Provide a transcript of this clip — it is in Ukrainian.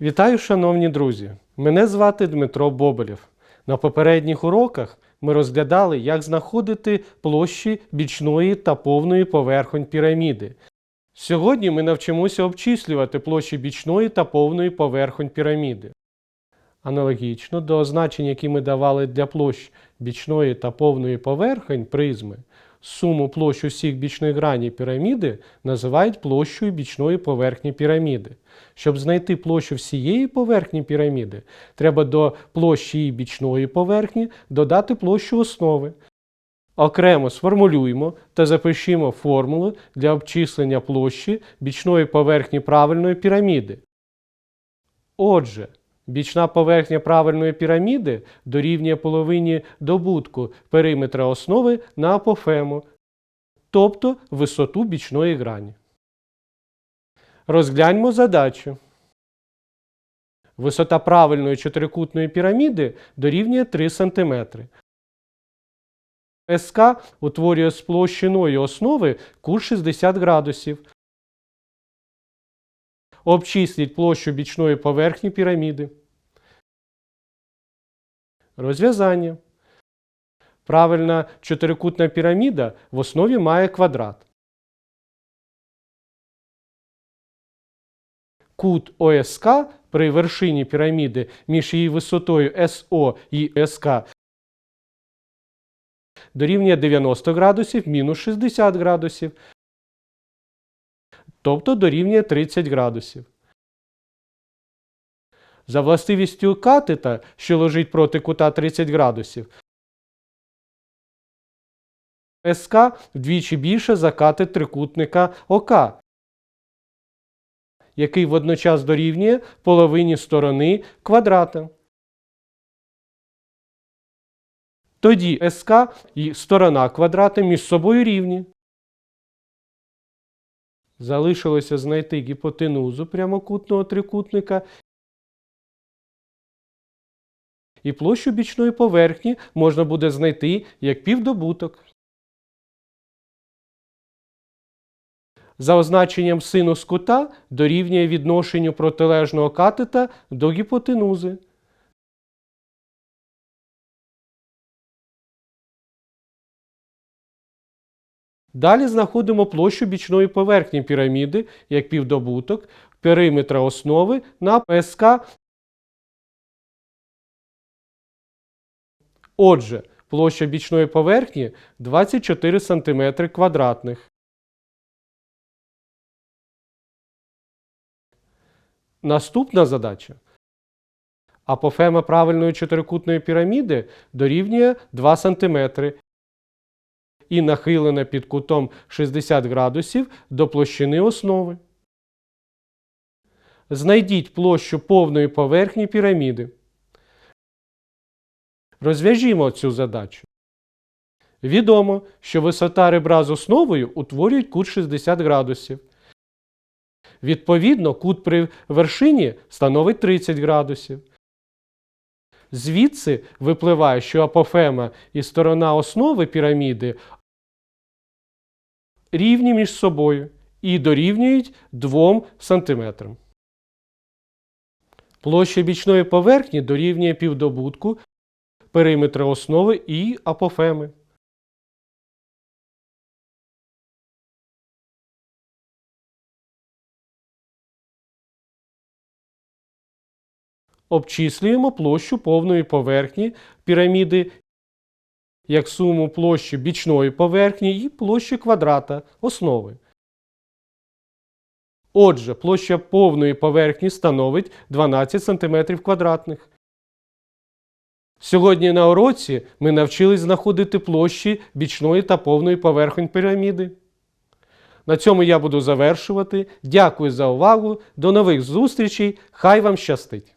Вітаю, шановні друзі! Мене звати Дмитро Боболєв. На попередніх уроках ми розглядали, як знаходити площі бічної та повної поверхонь піраміди. Сьогодні ми навчимося обчислювати площі бічної та повної поверхонь піраміди. Аналогічно до означень, які ми давали для площ бічної та повної поверхонь призми, суму площ усіх бічних граней піраміди називають площею бічної поверхні піраміди. Щоб знайти площу всієї поверхні піраміди, треба до площі її бічної поверхні додати площу основи. Окремо сформулюємо та запишімо формулу для обчислення площі бічної поверхні правильної піраміди. Отже, бічна поверхня правильної піраміди дорівнює половині добутку периметра основи на апофему, тобто висоту бічної грані. Розгляньмо задачу. Висота правильної чотирикутної піраміди дорівнює 3 см. СК утворює з площиною основи кут 60 градусів. Обчисліть площу бічної поверхні піраміди. Розв'язання. Правильна чотирикутна піраміда в основі має квадрат. Кут ОСК при вершині піраміди між її висотою СО і СК дорівнює 90 градусів мінус 60 градусів, тобто дорівнює 30 градусів. За властивістю катета, що лежить проти кута 30 градусів, СК вдвічі більше за катет трикутника ОК, який водночас дорівнює половині сторони квадрата. Тоді СК і сторона квадрата між собою рівні. Залишилося знайти гіпотенузу прямокутного трикутника і площу бічної поверхні можна буде знайти як півдобуток. За означенням синус кута дорівнює відношенню протилежного катета до гіпотенузи. Далі знаходимо площу бічної поверхні піраміди як півдобуток периметра основи на ПСК. Отже, площа бічної поверхні 24 см квадратних. Наступна задача. Апофема правильної чотирикутної піраміди дорівнює 2 см і нахилена під кутом 60 градусів до площини основи. Знайдіть площу повної поверхні піраміди. Розв'яжімо цю задачу. Відомо, що висота ребра з основою утворюють кут 60 градусів. Відповідно, кут при вершині становить 30 градусів. Звідси випливає, що апофема і сторона основи піраміди рівні між собою і дорівнюють 2 см. Площа бічної поверхні дорівнює півдобутку периметра основи і апофеми. Обчислюємо площу повної поверхні піраміди як суму площі бічної поверхні і площі квадрата основи. Отже, площа повної поверхні становить 12 см квадратних. Сьогодні на уроці ми навчились знаходити площі бічної та повної поверхонь піраміди. На цьому я буду завершувати. Дякую за увагу. До нових зустрічей. Хай вам щастить!